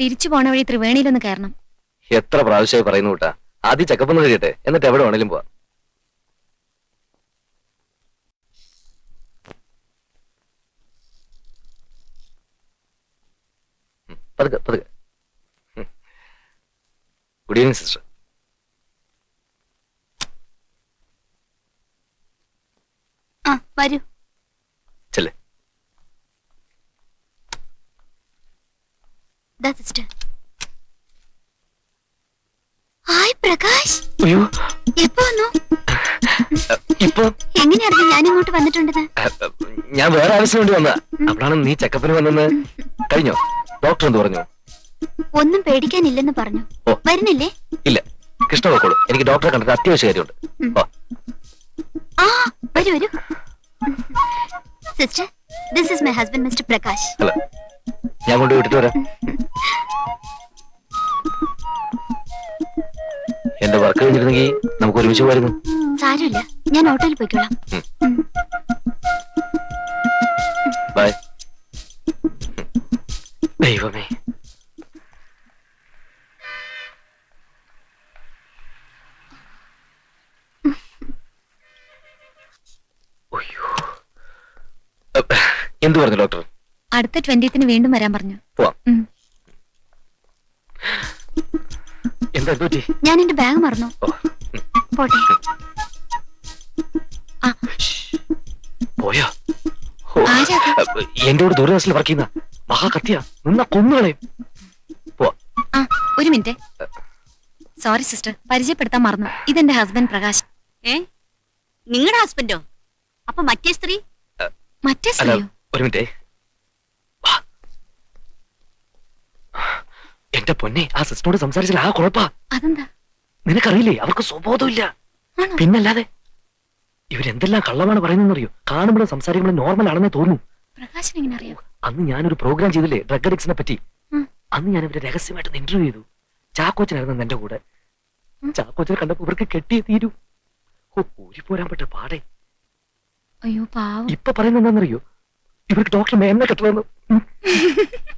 തിരിച്ചു പോണ വഴി ത്രിവേണിയിലൊന്ന് കയറണം. എത്ര പ്രാവശ്യമായി പറയുന്നു കൂട്ടാ. ആദ്യം ചെക്കപ്പ് ഒന്ന് കഴിയട്ടെ എന്നിട്ട് എവിടെ വേണേലും പോവാം. പതുക്കെ പതുക്കെ. ഗുഡ് ഈവനിങ് സിസ്റ്റർ ആ വരൂ. ദാ സിസ്റ്റർ? ഹായ് പ്രകാശ്. അയ്യോ. എപ്പോ വന്നു? ഇപ്പൊ? എങ്ങനെ അറിഞ്ഞു ഞാൻ ഇങ്ങോട്ട് വന്നിട്ടുണ്ടെന്ന് ഞാൻ വേറെ ആവശ്യം വേണ്ടി വന്ന അപ്പോഴാണ് നീ ചെക്കപ്പിന് വന്നെന്ന് കഴിഞ്ഞോ? ഡോക്ടർ എന്ത് പറഞ്ഞു. ഒന്നും പേടിക്കാനില്ലെന്ന് പറഞ്ഞു. ഓ. വരുന്നില്ലേ? ഇല്ല. കൃഷ്ണ നോക്കോളൂ എനിക്ക് ഡോക്ടറെ കണ്ടിട്ട് അത്യാവശ്യ കാര്യമുണ്ട്. ഉം. ഓ ആ വരൂ വരൂ. Sister this is my husband mister Prakash. അല്ല ഞാൻ കൊണ്ട് വിട്ടിട്ട് വരാം. എന്റെ വർക്ക് കഴിഞ്ഞിരുന്നെങ്കിൽ നമുക്ക് ഒരുമിച്ച് പോയിരുന്നു സാരമില്ല. ഞാൻ ഹോട്ടലിൽ പോയിക്കോളാം. ബൈ ദൈവമേ. എന്തു എന്ത് പറഞ്ഞു ഡോക്ടർ? അടുത്ത ട്വന്റിത്തിന് വീണ്ടും വരാൻ പറഞ്ഞു. പോവാം. പറ്റി? ഞാൻ എന്റെ ബാഗ് മറന്നു. പോട്ടെ. ആ. പോയോ? ഓ, ആരാ അത്? അപ്പ്, എന്റെ കൂടെ ദൂരദർശനിൽ വർക്ക് ചെയ്യുന്ന മഹാ കത്തിയ നിന്ന കൊന്നുകളെ. ആ ഒരു മിനിറ്റ്. സോറി സിസ്റ്റർ പരിചയപ്പെടുത്താൻ മറന്നു. ഇതെന്റെ ഹസ്ബൻഡ് പ്രകാശ്. ഏ? നിങ്ങളുടെ ഹസ്ബൻഡോ അപ്പൊ മറ്റേ സ്ത്രീ? മറ്റേ അല്ല സ്ത്രീയോ? ഒരു മിനിറ്റേ. എന്റെ പൊന്നെ ആ സിസ്റ്ററോട് സംസാരിച്ചാൽ ആ കുഴപ്പാ. അതെന്താ? നിനക്കറിയില്ലേ അവർക്ക് സ്വബോധമില്ല. പിന്നല്ലാതെ ഇവരെന്തെല്ലാം കള്ളമാണ് പറയുന്നറിയോ കാണുമ്പോഴും സംസാരിക്കുമ്പോഴും നോർമൽ ആണെന്നേ തോന്നുന്നു. അന്ന് ഞാനൊരു പ്രോഗ്രാം ചെയ്തില്ലേ ഡ്രഗ് അഡിക്സിനെ പറ്റി? അന്ന് ഞാൻ ഇവരെ രഹസ്യമായിട്ട് ഇന്റർവ്യൂ ചെയ്തു. ചാക്കോച്ചനായിരുന്നു എന്റെ കൂടെ. ചാക്കോച്ചനെ കണ്ടപ്പോ ഇവർക്ക് കെട്ടിയേ തീരൂ. ഓ പോരാൻ പറ്റ പാടെ. അയ്യോ പാവം. ഇപ്പൊ പറയുന്നത് എന്താണെന്നറിയോ? ഇവർക്ക് ഡോക്ടർ മേമനെ കെട്ടണമെന്ന്.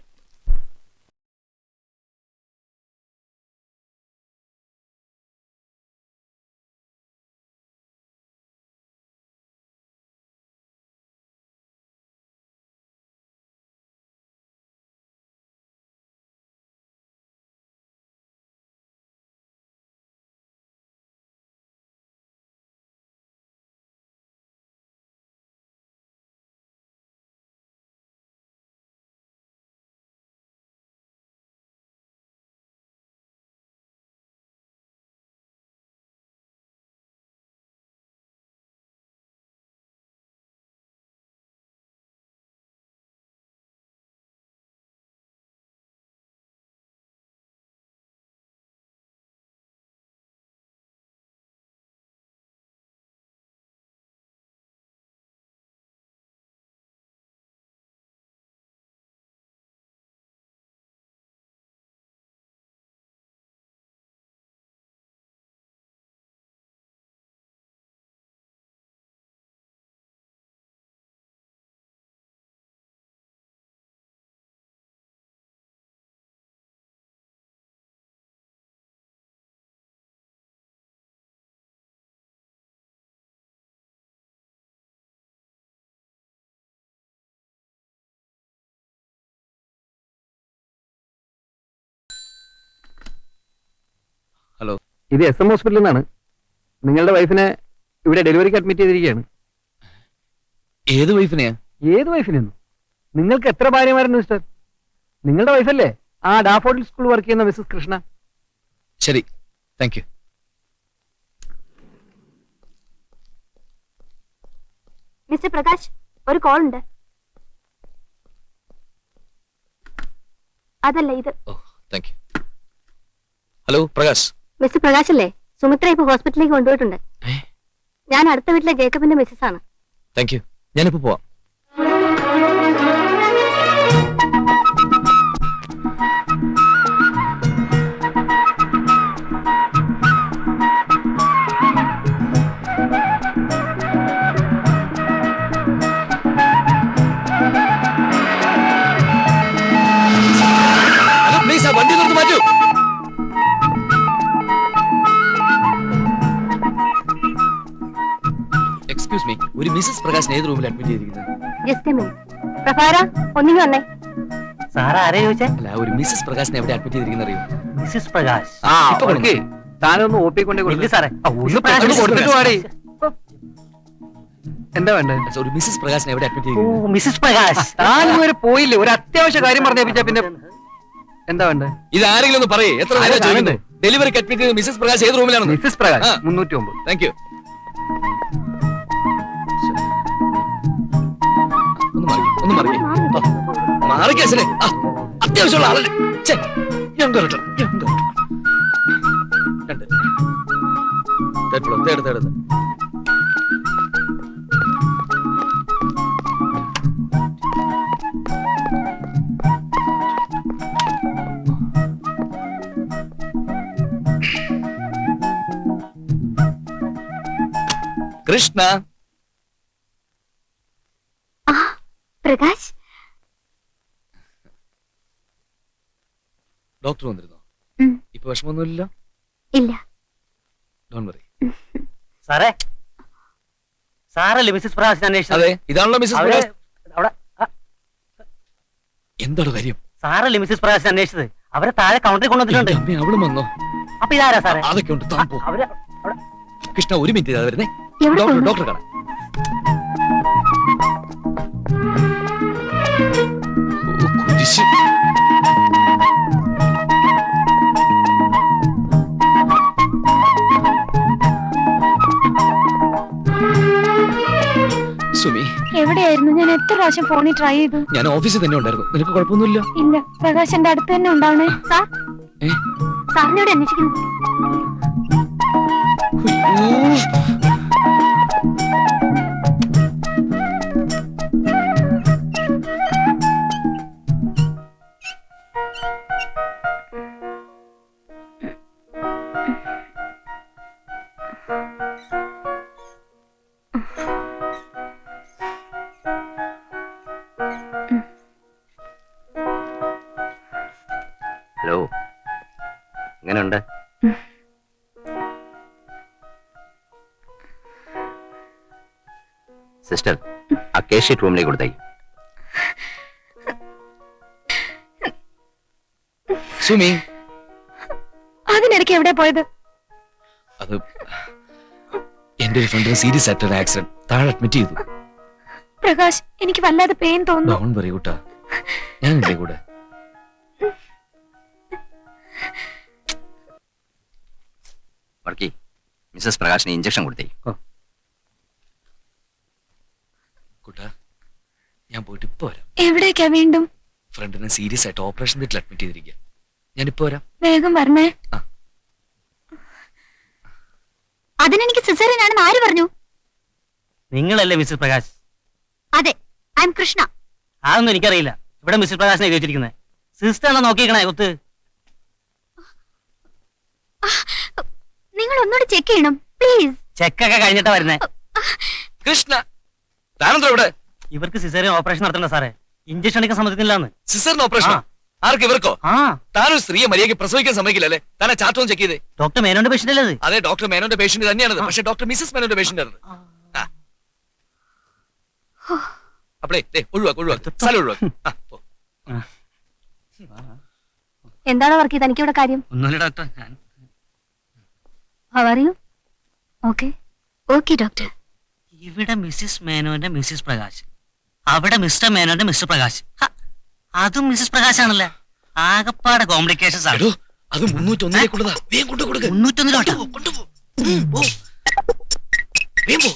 ഇത് എസ് എം ഹോസ്പിറ്റലിൽ നിന്നാണ്. നിങ്ങളുടെ വൈഫിനെ ഇവിടെ ഡെലിവറിക്ക് അഡ്മിറ്റ് ചെയ്തിരിക്കുകയാണ്. ഏത് വൈഫിനെയാ? ഏത് വൈഫിനെന്നു നിങ്ങൾക്ക് എത്ര ഭാര്യമാരുണ്ട് മിസ്റ്റർ നിങ്ങളുടെ വൈഫല്ലേ? ആ ഡാഫോഡിൽ സ്കൂൾ വർക്ക് ചെയ്യുന്ന മിസ്സസ് കൃഷ്ണ. ശരി. താങ്ക് യു മിസ്റ്റർ പ്രകാശ് ഒരു കോൾ ഉണ്ട്. അതല്ല ഇത്. ഹലോ പ്രകാശ്. മിസ്റ്റർ പ്രകാശല്ലേ? സുമിത്ര ഇപ്പൊ ഹോസ്പിറ്റലിലേക്ക് കൊണ്ടുപോയിട്ടുണ്ട്. ഞാൻ അടുത്ത വീട്ടിലെ ജേക്കബിന്റെ മിസ്സസ് ആണ്. താങ്ക് യു ഞാനിപ്പോ പോവാം. മിസ്സസ് പ്രകാശിനെ ഏത് റൂമിൽ അഡ്മിറ്റ് ചെയ്തിരിക്കുന്നത്? അല്ല ഒരു മിസ്സസ് പ്രകാശിനെ എവിടെ അഡ്മിറ്റ് ചെയ്തിരിക്കുന്ന അറിയോ? മിസ്സിസ് പ്രകാശ്. ആ ഇപ്പൊ ഓക്കെ താനൊന്ന് ഒപ്പി കൊണ്ടേ ഇല്ല കൊടുക്ക്. സാറേ. ആ, ഒന്ന് പെട്ടെന്ന് കൊടുത്തിട്ട് പാടി എന്താ വേണ്ടത്? ഒരു മിസ്സസ് പ്രകാശിനെ എവിടെ അഡ്മിറ്റ് ഓ ചെയ്തിരിക്കുന്നത് മിസ്സിസ് പ്രകാശ്. താൻ ഇതുവരെ പോയില്ലേ? ഒരു അത്യാവശ്യ കാര്യം പറഞ്ഞേപ്പിച്ച പിന്നെ എന്താ വേണ്ടത്? ഇത് ആരെങ്കിലും ഒന്ന് പറയേ. എത്ര? ഡെലിവറിക്ക് അഡ്മിറ്റ് ചെയ്ത് മിസ്സസ് പ്രകാശ് ഏത് റൂമിലാണ് മിസ്സസ് പ്രകാശ് മുന്നൂറ്റി ഒമ്പത്. താങ്ക് യു ഒന്ന് മാറി ഒന്ന് മാറി. അച്ഛനെ ആ, അത്യാവശ്യമുള്ള ആളല്ലേ. ഞാൻ കേറട്ടെ, ഞാൻ കേറട്ടെ. രണ്ട്. Third floor third third Krishna. Prakash? Doctor വന്നിരുന്നോ. ഇപ്പൊ വിഷമമൊന്നുമില്ലല്ലോ ഇല്ല. ഡോൺ വറി സാറേ സാറല്ലേ മിസ്സിസ് പ്രകാശിനെ അന്വേഷിച്ചത്? അതെ ഇതാണല്ലോ മിസ്സസ് അവർ പ്രകാശ്. അവിടെ എന്താണ് കാര്യം? സാറല്ലേ മിസ്സസ് പ്രകാശിനെ അന്വേഷിച്ചത്? അവരെ താഴെ കൗണ്ടറിൽ കൊണ്ടുവന്നിട്ടുണ്ട്. എന്റെ അമ്മേ അവളും വന്നോ? അപ്പൊ ഇതാരാ സാറേ? അതൊക്കെ ഉണ്ട് താൻ പോ. അവർ കൃഷ്ണ ഒരു മിനിറ്റ് ഇതാ വരുന്നേ. എവിടെ ഡോക്ടർ പോകുന്നു? ഡോക്ടർ കാണാം. എത്ര പ്രാവശ്യം ഫോണിൽ ട്രൈ ചെയ്തു? ഞാൻ ഓഫീസിൽ തന്നെ ഉണ്ടായിരുന്നു. നിനക്ക് കുഴപ്പമൊന്നുമില്ല? ഇല്ല പ്രകാശ് എന്റെ അടുത്ത് തന്നെ ഉണ്ടാവണേ. സാർ ഏ? സാറിനോട് അന്വേഷിക്കുന്നു. ഷീറ്റ് റൂമിലേക്ക് കൊടുത്തേക്ക് സുമി. അതിനിടയ്ക്ക് എവിടെ പോയത്? അത് എന്റെ ഒരു ഫ്രണ്ടിന് സീരിയസ് ആയിട്ടൊരു ആക്സിഡന്റ് താഴെ അഡ്മിറ്റ് ചെയ്തു. പ്രകാശ് എനിക്ക് വല്ലാതെ പെയിൻ തോന്നുന്നു. ഡോൺ പറയൂ ഞാൻ എന്റെ കൂടെ? വർക്കി മിസ്സസ് പ്രകാശിന് ഇഞ്ചക്ഷൻ കൊടുത്തേക്ക് കൂട്ടാ ഞാൻ പോയിട്ട് ഇപ്പൊ വരാം. എവിടേക്കാ വീണ്ടും? ഫ്രണ്ടിനെ സീരിയസ് ആയിട്ട് ഓപ്പറേഷൻ തിയേറ്ററിൽ അഡ്മിറ്റ് ചെയ്തിരിക്കുക ഇപ്പൊ വരാം. വേഗം വരണേ. ആ. അതിനെനിക്ക് സിസേറിയനാണെന്ന് ആര് പറഞ്ഞു? നിങ്ങളല്ലേ മിസ്റ്റർ പ്രകാശ്? അതെ ഐ എം കൃഷ്ണ. അതൊന്നും എനിക്കറിയില്ല. ഇവിടെ മിസ്റ്റർ പ്രകാശിനെ എഴുതി വെച്ചിരിക്കുന്നത്. സിസ്റ്റർ എന്നാ നോക്കിക്കണേ കുത്ത് നിങ്ങൾ ഒന്നുകൂടി ചെക്ക് ചെയ്യണം പ്ലീസ് ചെക്കൊക്കെ കഴിഞ്ഞിട്ടാ വരുന്നേ. കൃഷ്ണ താനെന്താ ഇവിടെ? ഇവർക്ക് സിസേറിയൻ ഓപ്പറേഷൻ നടത്തണ്ട സാറേ. ഇഞ്ചക്ഷൻ എടുക്കാൻ സമ്മതിക്കുന്നില്ലാന്ന്. സിസറിന് ഓപ്പറേഷൻ ആർക്ക് ഇവർക്കോ? ആ. താനൊരു സ്ത്രീയെ മര്യാദയ്ക്ക് പ്രസവിക്കാൻ സമ്മതിക്കില്ലല്ലേ താനെ ചാർട്ട് ചെക്ക് ചെയ്തേ. ഡോക്ടർ മേനോന്റെ പേഷ്യന്റ് അല്ലേ അത്? അതെ ഡോക്ടർ മേനോന്റെ പേഷ്യന്റ് തന്നെയാണത്. പക്ഷെ ഡോക്ടർ മിസസ് മേനോന്റെ പേഷ്യന്റ് ആണ്. അപ്പളേ ദേ, ഒഴിവാക്ക് ഒഴിവാക്ക്. സ്ഥലം ഒഴിവാക്ക്. ആ, പോ. എന്താണ് വർക്ക്? ചെയ്ത് എനിക്ക് ഇവിടെ കാര്യം? ഒന്നുമില്ല ഡോക്ടർ ഞാൻ അറിയൂ ഓക്കെ ഓക്കെ ഡോക്ടർ ഇവിടെ മിസ്സിസ് മേനോന്റെ മിസ്സിസ് പ്രകാശ്. അവിടെ മിസ്റ്റർ മേനോന്റെ മിസ്റ്റർ പ്രകാശ്. ഹ, അതും മിസ്സിസ് പ്രകാശ് ആണല്ലേ ആകപ്പാടെ കോംപ്ലിക്കേഷൻസ് ആണ്. എടോ അത് മുന്നൂറ്റൊന്നിലേക്കുള്ളതാ വേഗം കൊണ്ടു കൊടുക്ക്. മുന്നൂറ്റൊന്നിലോട്ടോ കൊണ്ടുപോ, കൊണ്ടുപോ. ഉം, പോ. വേഗം പോ.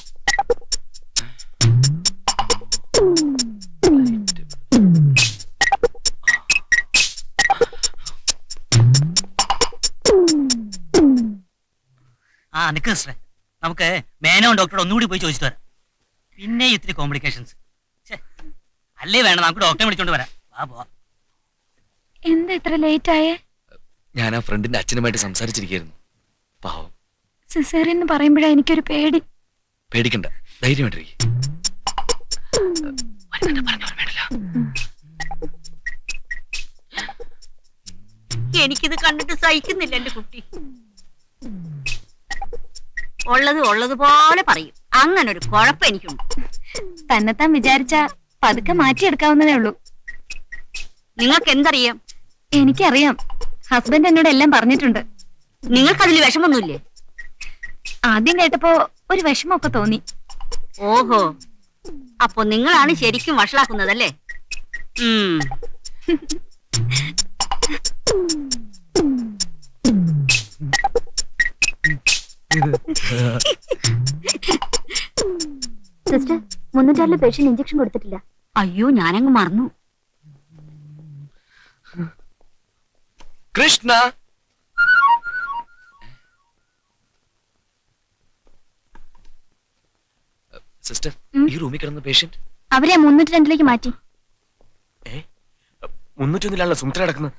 ആ നിക്ക് സിസ്റ്ററെ നമുക്ക് മേനോൻ ഡോക്ടറോട് ഒന്നുകൂടി പോയി ചോദിച്ചു വരാം. പിന്നെ ഇത്തിരി കോംപ്ലിക്കേഷൻസ് അല്ലേ വേണം നമുക്ക് ഡോക്ടറെ വിളിച്ചോണ്ട് വരാം. വാ പോവാ. എന്താ ഇത്ര ലേറ്റ് ആയേ? ഞാൻ ആ ഫ്രണ്ടിന്റെ അച്ഛനുമായിട്ട് സംസാരിച്ചിരിക്കുന്നു പാവം. സിസേറിയൻ എന്ന് പറയുമ്പോഴാ എനിക്കൊരു പേടി. പേടിക്കണ്ട. ധൈര്യമായിട്ടിരിക്കും. എനിക്കിത് കണ്ടിട്ട് സഹിക്കുന്നില്ല എന്റെ കുട്ടി. ഉള്ളത് ഉള്ളതുപോലെ പറയും. അങ്ങനെ ഒരു കുഴപ്പം എനിക്കുണ്ട്. തന്നെത്താൻ വിചാരിച്ച പതുക്കെ മാറ്റിയെടുക്കാവുന്നതേ ഉള്ളൂ. നിങ്ങൾക്ക് എന്തറിയാം എനിക്കറിയാം. ഹസ്ബൻഡ് എന്നോട് എല്ലാം പറഞ്ഞിട്ടുണ്ട്. നിങ്ങൾക്ക് അതിൽ വിഷമൊന്നുമില്ലേ ആദ്യം കേട്ടപ്പോ ഒരു വിഷമമൊക്കെ തോന്നി. ഓഹോ. അപ്പൊ നിങ്ങളാണ് ശരിക്കും വഷളാക്കുന്നതല്ലേ? ഉം. സിസ്റ്റർ മുന്നൂറ്റാറിലെ പേഷ്യന്റ് ഇഞ്ചക്ഷൻ കൊടുത്തിട്ടില്ല. അയ്യോ ഞാനങ്ങ് മറന്നു. കൃഷ്ണ. സിസ്റ്റർ ഈ റൂമിൽ കിടന്ന പേഷ്യന്റ്? അവരെ മുന്നൂറ്റി രണ്ടിലേക്ക് മാറ്റി മുന്നൂറ്റൊന്നിലാണല്ലോ സുമിത്ര കിടക്കുന്നത്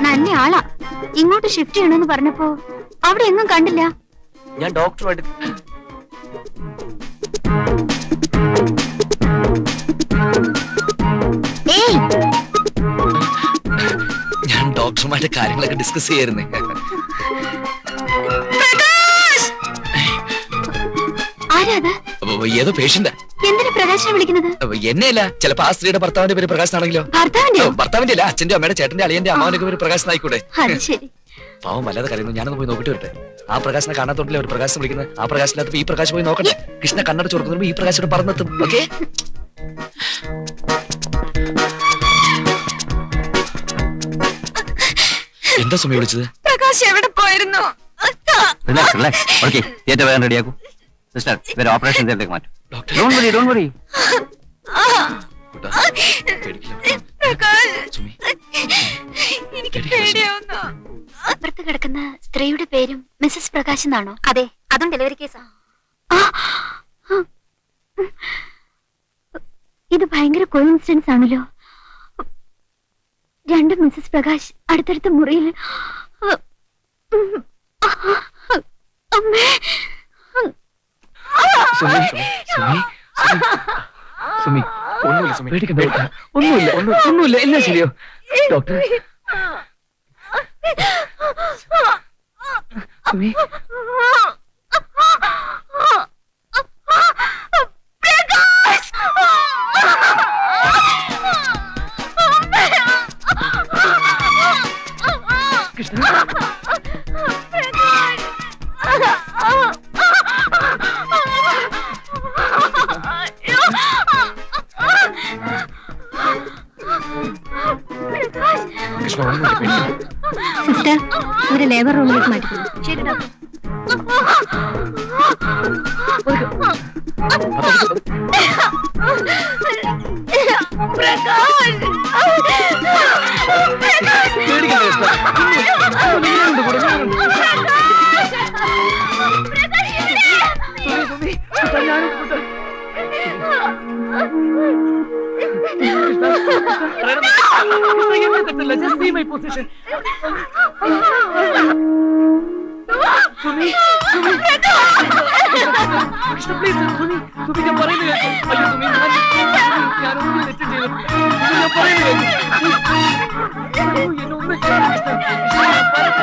നല്ല ആളാ. ഇങ്ങോട്ട് ഷിഫ്റ്റ് ചെയ്യണമെന്ന് പറഞ്ഞപ്പോ അവിടെ എങ്ങും കണ്ടില്ല. ഞാൻ ഡോക്ടറുമായിട്ട് ഏയ്! ഞാൻ ഡോക്ടറുമായിട്ട് കാര്യങ്ങളൊക്കെ ഡിസ്കസ് ചെയ്യായിരുന്നേ. ആരാ അത് ഏതോ പേഷ്യന്റാ പ്രകാശനെ വിളിക്കുന്നത്? എന്നെയല്ല ചിലപ്പോ ആ സ്ത്രീയുടെ ഭർത്താവിന്റെ പേര് പ്രകാശ് ആണെങ്കിലോ ഭർത്താവിന്റെയോ? ഭർത്താവിന്റെ അല്ല അച്ഛന്റെ അമ്മയുടെ ചേട്ടന്റെ അളിയന്റെ അമ്മാവന്റെ പേര് പ്രകാശ് ആയിക്കൂടെ അത് ശരി. പാവം വല്ലാതെ കരയുന്നു ഞാനൊന്ന് പോയി നോക്കിട്ട് വരട്ടെ. ആ പ്രകാശനെ കാണാത്തോട്ടില്ല ഒരു പ്രകാശം വിളിക്കുന്നത്? ആ പ്രകാശിനകത്ത് ഈ പ്രകാശ് പോയി നോക്കട്ടെ. കൃഷ്ണ കണ്ണട കൊടുക്കുമ്പോൾ ഈ പ്രകാശോട് പറഞ്ഞെത്തും ഓക്കെ? എന്താ സമയം വിളിച്ചത്? പ്രകാശ് എവിടെ പോയിരുന്നു? Relax relax. ഓക്കെ തിയേറ്റർ വേഗം റെഡിയാക്കൂ സിസ്റ്റർ ഇവരെ ഓപ്പറേഷൻ തിയേറ്ററിലേക്ക് മാറ്റും. അപ്പുറത്ത് കിടക്കുന്ന സ്ത്രീയുടെ പേരും മിസ്സസ് പ്രകാശ് എന്നാണോ? അതെ അതും ഡെലിവറി കേസാ ഇത് ഭയങ്കര കോയിൻസിഡൻസ് ആണല്ലോ. രണ്ട് മിസ്സസ് പ്രകാശ് അടുത്തടുത്ത മുറിയിൽ അമ്മേ. സുമി സുമി സുമി ഒന്നുമില്ല സുമി. പേടിക്കണ്ട ഒന്നുമില്ല ഒന്നും- ഒന്നുമില്ല. എല്ലാം ശരിയോ? ഡോക്ടർ സുമി. ഒരു ലേബർ റൂമിലേക്ക് മാറ്റിക്കുന്നു ശരി ഡോക്ടർ പേടിക്കണ്ട കൃഷ്ണ ഒന്നുമില്ല. ഞാനുണ്ട് കൂടെ, ഞാനുണ്ട്. സുമി, സുമി, കൃഷ്ണ. സുമി. കൃഷ്ണ, please, സുമി, സുമി, ഞാൻ പറയുന്നത് കേൾക്ക്. അയ്യോ, സുമി, ഞാൻ- ഞാനൊന്നും തെറ്റ് ചെയ്തിട്ടില്ല. സുമി, ഞാൻ പറയുന്നത് കേൾക്ക്. എന്നെ ഒന്നും ചെയ്യരുത്, കൃഷ്ണ.